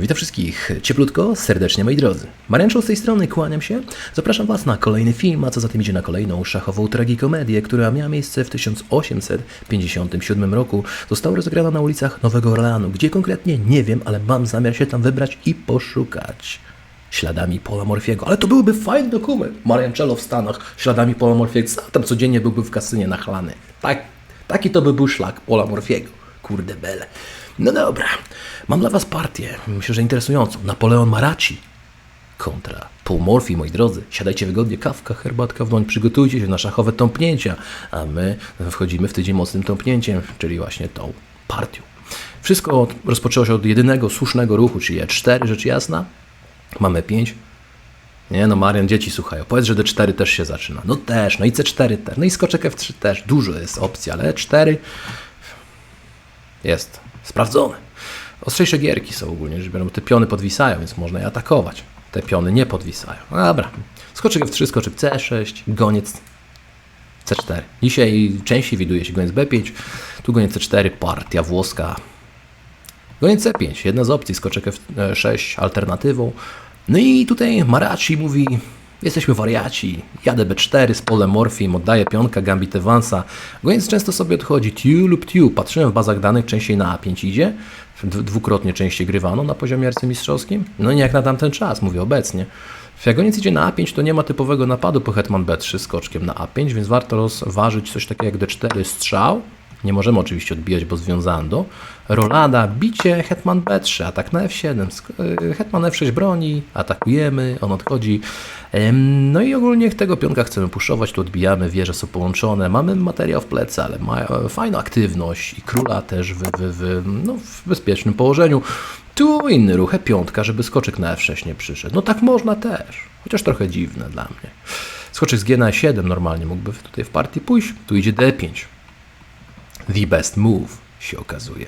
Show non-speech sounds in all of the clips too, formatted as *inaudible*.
Witam wszystkich cieplutko, serdecznie moi drodzy. Marianczo z tej strony, kłaniam się. Zapraszam Was na kolejny film, a co za tym idzie na kolejną szachową tragikomedię, która miała miejsce w 1857 roku. Została rozegrana na ulicach Nowego Orleanu, gdzie konkretnie nie wiem, ale mam zamiar się tam wybrać i poszukać śladami Paula Morfiego. Ale to byłby fajny dokument. Mariancello w Stanach, śladami Paula Morfiego. Tam codziennie byłby w kasynie nachlany. Tak, taki to by był szlak Paula Morfiego. Kurde bele. No dobra, mam dla Was partię, myślę, że interesującą. Napoleon Maraci kontra Paul moi drodzy. Siadajcie wygodnie, kawka, herbatka w dłoń, przygotujcie się na szachowe tąpnięcia, a my wchodzimy w tydzień mocnym tąpnięciem, czyli właśnie tą partią. Wszystko rozpoczęło się od jedynego słusznego ruchu, czyli E4, rzecz jasna. Mamy 5. Nie no, Marian, dzieci słuchają. Powiedz, że D4 też się zaczyna. No też, no i C4 też, no i skoczek F3 też. Dużo jest opcji, ale E4 jest sprawdzone. Ostrzejsze gierki są ogólnie rzecz biorąc. Te piony podwisają, więc można je atakować. Te piony nie podwisają. No dobra. Skoczek F3, skoczek C6, goniec C4. Dzisiaj częściej widuje się goniec B5, tu goniec C4, partia włoska. Goniec C5, jedna z opcji, skoczek F6 alternatywą. No i tutaj Maraci mówi, jesteśmy wariaci, jadę B4 z polem Morfim, oddaję pionka Gambit Evansa. Goniec często sobie odchodzi tiu lub tiu. Patrzyłem w bazach danych, częściej na A5 idzie, dwukrotnie częściej grywano na poziomie arcymistrzowskim. No nie jak na tamten czas, mówię obecnie. Jak goniec idzie na A5, to nie ma typowego napadu po hetman B3 skoczkiem na A5, więc warto rozważyć coś takiego jak D4 strzał. Nie możemy oczywiście odbijać, bo związando. Rolada, bicie, hetman B3, atak na F7, sk- y, hetman F6 broni, atakujemy, on odchodzi. No i ogólnie tego pionka chcemy puszować, tu odbijamy, wieże są połączone, mamy materiał w plecy, ale ma e, fajną aktywność i króla też w, w, w, no, w bezpiecznym położeniu. Tu inny ruch, piątka, żeby skoczek na F6 nie przyszedł. No tak można też, chociaż trochę dziwne dla mnie. Skoczek z G na E7 normalnie mógłby tutaj w partii pójść, tu idzie D5 the best move się okazuje.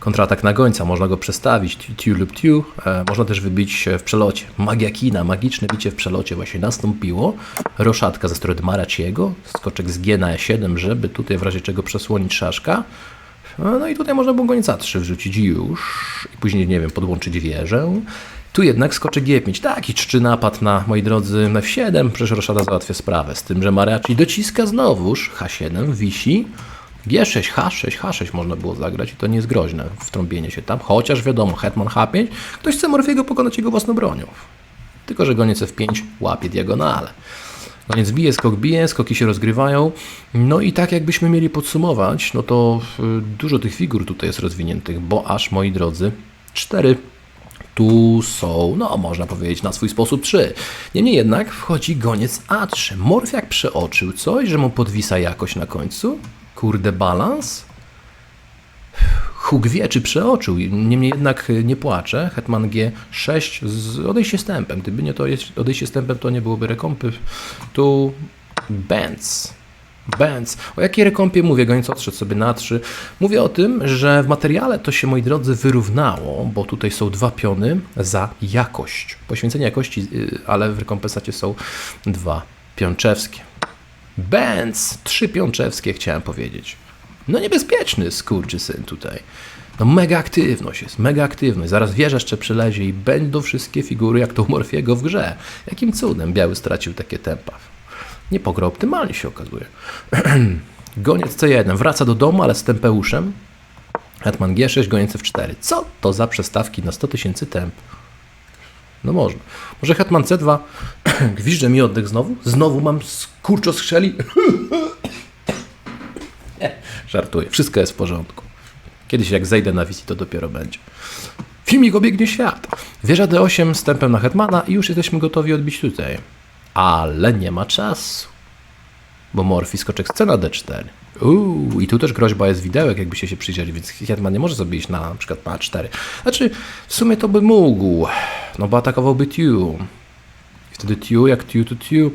Kontratak na gońca, można go przestawić, tiu lub tiu, e, można też wybić w przelocie. Magia kina, magiczne bicie w przelocie właśnie nastąpiło. Roszatka ze strony Maraciego, skoczek z G na E7, żeby tutaj w razie czego przesłonić szaszka. E, No i tutaj można było gońca 3 wrzucić już i później, nie wiem, podłączyć wieżę. Tu jednak skoczek G5, taki czczy napad na, moi drodzy, na F7, przecież Roszada załatwia sprawę, z tym, że Maraci dociska znowuż, H7 wisi, G6, H6, H6 można było zagrać i to nie jest groźne wtrąbienie się tam, chociaż wiadomo, Hetman H5, ktoś chce Morfiego pokonać jego własną bronią. Tylko, że goniec F5 łapie diagonale. Goniec bije, skok bije, skoki się rozgrywają. No i tak jakbyśmy mieli podsumować, no to y, dużo tych figur tutaj jest rozwiniętych, bo aż, moi drodzy, cztery tu są, no można powiedzieć na swój sposób trzy. Niemniej jednak wchodzi goniec A3. Morfiak przeoczył coś, że mu podwisa jakoś na końcu. Kurde balans. Huk wie, czy przeoczył. Niemniej jednak nie płacze. Hetman G6 z odejście stępem. Gdyby nie to odejście stępem, to nie byłoby rekompy. Tu Benz. Benz. O jakiej rekompie mówię? Goniec odszedł sobie na 3. Mówię o tym, że w materiale to się, moi drodzy, wyrównało, bo tutaj są dwa piony za jakość. Poświęcenie jakości, y, ale w rekompensacie są dwa pionczewskie. Benz, trzy pionczewskie chciałem powiedzieć. No niebezpieczny skurczysyn tutaj. No mega aktywność jest, mega aktywność. Zaraz wieża jeszcze przylezie i będą wszystkie figury jak to u Morfiego w grze. Jakim cudem biały stracił takie tempa? Nie pograł optymalnie się okazuje. *clears throat* Goniec C1 wraca do domu, ale z tempeuszem. Hetman G6, goniec F4. Co to za przestawki na 100 tysięcy temp? No można. Może Hetman C2 *clears throat* gwizdże mi oddech znowu? Znowu mam skurczo skrzeli? *clears throat* Żartuję. Wszystko jest w porządku. Kiedyś jak zejdę na wizji, to dopiero będzie. Filmik obiegnie świat. Wieża D8 z tempem na Hetmana i już jesteśmy gotowi odbić tutaj. Ale nie ma czasu. Bo Morfi skoczek chce na D4. Uuu, i tu też groźba jest widełek, jakbyście się przyjrzeli, więc Hetman nie może sobie iść na, przykład na A4. Znaczy, w sumie to by mógł, no bo atakowałby Tiu. Wtedy Tiu jak Tiu to Tiu.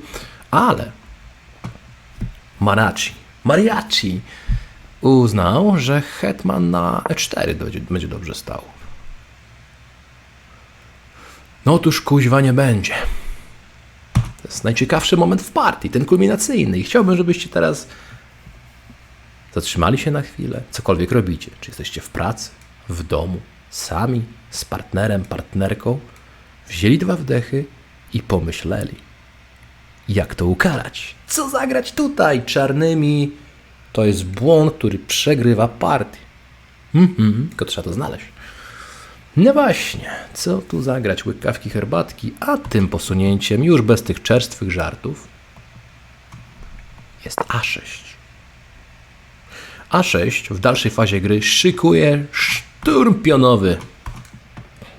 Ale Marachi, Mariachi uznał, że Hetman na E4 będzie, będzie dobrze stał. No otóż kuźwa nie będzie. To jest najciekawszy moment w partii, ten kulminacyjny. I chciałbym, żebyście teraz zatrzymali się na chwilę, cokolwiek robicie. Czy jesteście w pracy, w domu, sami, z partnerem, partnerką wzięli dwa wdechy i pomyśleli, jak to ukarać. Co zagrać tutaj czarnymi? To jest błąd, który przegrywa partię. Mhm, tylko trzeba to znaleźć. No właśnie, co tu zagrać? Łykawki herbatki, a tym posunięciem, już bez tych czerstwych żartów, jest A6. A6 w dalszej fazie gry szykuje szturm pionowy.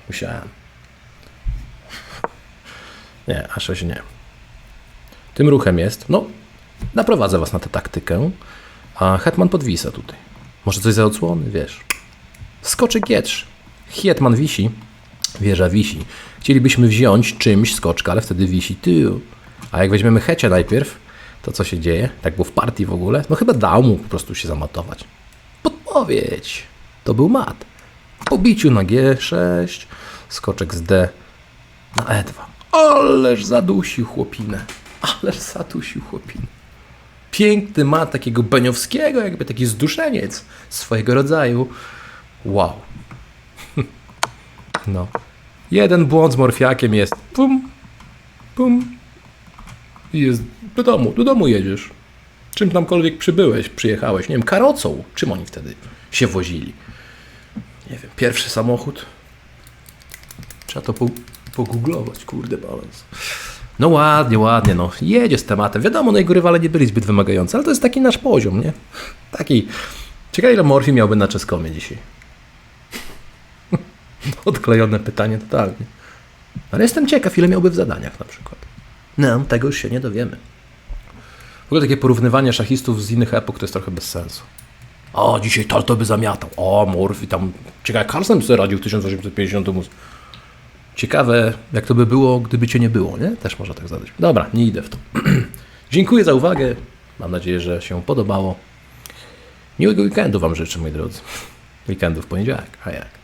Musiałem. Nie, A6 nie. Tym ruchem jest, no, naprowadzę was na tę taktykę, a hetman podwisa tutaj. Może coś za odsłony, wiesz. Skoczy G3. Hetman wisi, wieża wisi. Chcielibyśmy wziąć czymś skoczka, ale wtedy wisi tył. A jak weźmiemy hecie najpierw, to co się dzieje? Tak było w partii w ogóle? No chyba dał mu po prostu się zamatować. Podpowiedź. To był mat. Po biciu na G6, skoczek z D na E2. Ależ zadusił chłopinę. Ależ zadusił chłopinę. Piękny mat takiego Beniowskiego, jakby taki zduszeniec swojego rodzaju. Wow. *laughs* No. Jeden błąd z morfiakiem jest. Pum, pum. I jest do domu, do domu jedziesz. Czym tamkolwiek przybyłeś, przyjechałeś, nie wiem, karocą. Czym oni wtedy się wozili? Nie wiem, pierwszy samochód. Trzeba to po, pogooglować, kurde balans. No ładnie, ładnie, no. Jedzie z tematem. Wiadomo, no jego rywale nie byli zbyt wymagający, ale to jest taki nasz poziom, nie? Taki. Ciekawe, ile morfii miałby na czeskomie dzisiaj. *laughs* Odklejone pytanie totalnie. Ale jestem ciekaw, ile miałby w zadaniach na przykład. No, tego już się nie dowiemy. W ogóle takie porównywanie szachistów z innych epok to jest trochę bez sensu. O, dzisiaj Talto by zamiatał. O, Morfi tam... Ciekawe, Carlsen by sobie radził w 1858. Ciekawe, jak to by było, gdyby cię nie było, nie? Też można tak zadać. Dobra, nie idę w to. *clears throat* Dziękuję za uwagę. Mam nadzieję, że się podobało. Miłego weekendu Wam życzę, moi drodzy. Weekendu w poniedziałek, a jak?